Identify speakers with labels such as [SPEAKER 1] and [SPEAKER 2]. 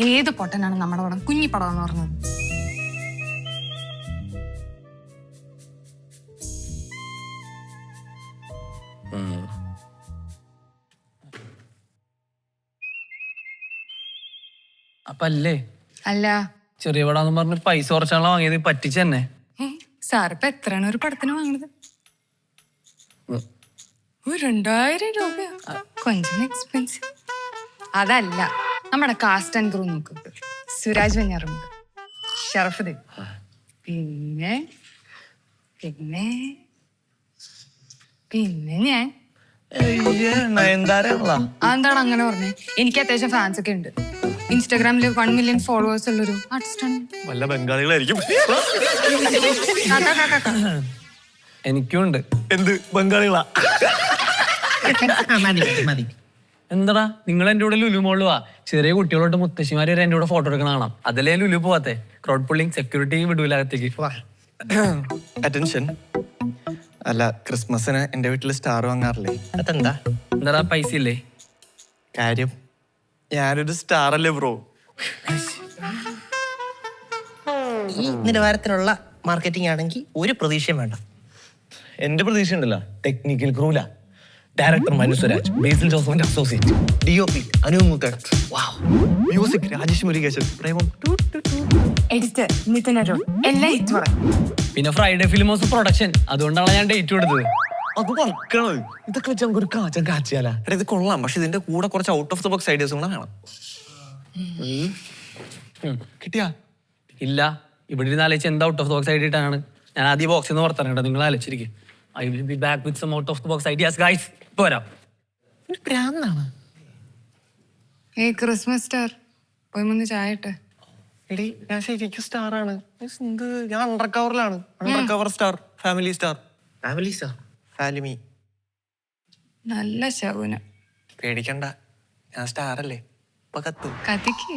[SPEAKER 1] ഏത് പൊട്ടനാണ് നമ്മുടെ പടം കുഞ്ഞിപ്പടം എന്ന് പറഞ്ഞത്.
[SPEAKER 2] അപ്പല്ലേ? അല്ല. ചെറിയ പടാന്ന് പറഞ്ഞ പൈസ കുറച്ചാണല്ലോ വാങ്ങിയത്. പറ്റിച്ച് തന്നെ.
[SPEAKER 1] സാർ ഇപ്പൊ എത്രയാണ് ഒരു പടത്തിന് വാങ്ങണത്? ഒരു രണ്ടായിരം രൂപ കൊഞ്ചിന് എക്സ്പെൻസീവ് അതല്ല. നമ്മുടെ കാസ്റ്റ് ആൻഡ് ക്രൂ നോക്ക് സുരാജ് വെഞ്ഞാറുണ്ട് ഷറഫുദ്ദീൻ. പിന്നെ പിന്നെ പിന്നെ ഞാൻ.
[SPEAKER 2] എന്താണ്
[SPEAKER 1] അതെന്താണ് അങ്ങനെ പറഞ്ഞേ? എനിക്ക് അത്യാവശ്യം ഫാൻസ് ഒക്കെ ഉണ്ട്. ഇൻസ്റ്റാഗ്രാമിൽ വൺ മില്യൺ ഫോളോവേഴ്സ് ഉള്ളൊരു ആർട്ടിസ്റ്റാണ്
[SPEAKER 3] വല്ല ബംഗാളികളായിരിക്കും.
[SPEAKER 2] എനിക്കും ഉണ്ട്
[SPEAKER 3] എന്ത്? ബംഗാളികളാ.
[SPEAKER 4] മതി.
[SPEAKER 2] എന്താടാ? നിങ്ങൾ എന്റെ കൂടെ ലുലു മോൾ വാ ചെറിയ കുട്ടികളോട്ട് മുത്തശ്ശിമാര് വരെ എന്റെ കൂടെ ഫോട്ടോ എടുക്കണ കാണാം. അതല്ലേ ലുലു പോവാത്തെ? ക്രൗഡ് പുള്ളിങ് സെക്യൂരിറ്റി വിടൂല അകത്തേക്ക്.
[SPEAKER 3] അറ്റൻഷൻ അല്ല ക്രിസ്മസിന് എന്റെ വീട്ടിൽ സ്റ്റാർ വാങ്ങാറില്ലേ?
[SPEAKER 4] അതെന്താ?
[SPEAKER 2] എന്താടാ പൈസ ഇല്ലേ?
[SPEAKER 3] കാര്യം ഞാനൊരു സ്റ്റാർ അല്ലേ ബ്രോ
[SPEAKER 4] ഈ നിലവാരത്തിലുള്ള മാർക്കറ്റിംഗ് ആണെങ്കിൽ ഒരു പ്രതീക്ഷയും വേണ്ട.
[SPEAKER 5] എന്റെ പ്രതീക്ഷ ഉണ്ടല്ലോ. ടെക്നിക്കൽ ക്രൂല ഡയറക്ടർ മനു സ്വരാജ് ബേസിൽ ജോസഫിന്റെ associate
[SPEAKER 4] D O P Anu Muthan
[SPEAKER 3] music Rajesh Murukesan Premam. Two, two, two.
[SPEAKER 1] Editor Nithin Arun. എല്ലാം ഹിറ്റ്
[SPEAKER 2] പിന്നെ ഫ്രൈഡേ ഫിലിം ഹൗസ് പ്രൊഡക്ഷൻ അതുകൊണ്ടാണ് ഞാൻ ഡേറ്റ് കൊടുത്തത്.
[SPEAKER 5] അത് വർക്കാണ്. ഇതൊക്കെ വെച്ച് നമുക്ക് ഒരു കാച്ചം കാച്ചിയാല
[SPEAKER 3] എടാ ഇത് കൊള്ളാം. പക്ഷെ ഇതിന്റെ കൂടെ കുറച്ച് ഔട്ട് ഓഫ് ദ ബോക്സ് ഐഡിയാസും കൂടെ വേണം. കിട്ടിയാ?
[SPEAKER 2] ഇല്ല. ഇവിടെ ഇരുന്ന് ആലോചിച്ച് എന്താ out of the box idea ഇട്ടാണ് ഞാൻ ആദ്യം ബോക്സിൽ നിന്ന് പുറത്തിറങ്ങട്ടെ നിങ്ങൾ ആലോചിച്ചിരിക്കും I will be back with some out of the box ideas guys പോരാ.
[SPEAKER 4] ഭ്രാന്താണ്
[SPEAKER 1] ഏയ് ക്രിസ്മസ് സ്റ്റാർ. പോയി മുന്ന് ചായ ഇട്ടെ
[SPEAKER 3] എടി ഞാൻ ശരിക്കും സ്റ്റാർ ആണ് Means എന്ത്? ഞാൻ under കവറിലാണ് under cover star. Family star.
[SPEAKER 4] Family star
[SPEAKER 3] Falimy
[SPEAKER 1] നല്ല ശകുനം.
[SPEAKER 3] പേടിക്കണ്ട. ഞാൻ സ്റ്റാർ അല്ലേ ഇപ്പൊ കത്തും.
[SPEAKER 1] കഥയ്ക്ക്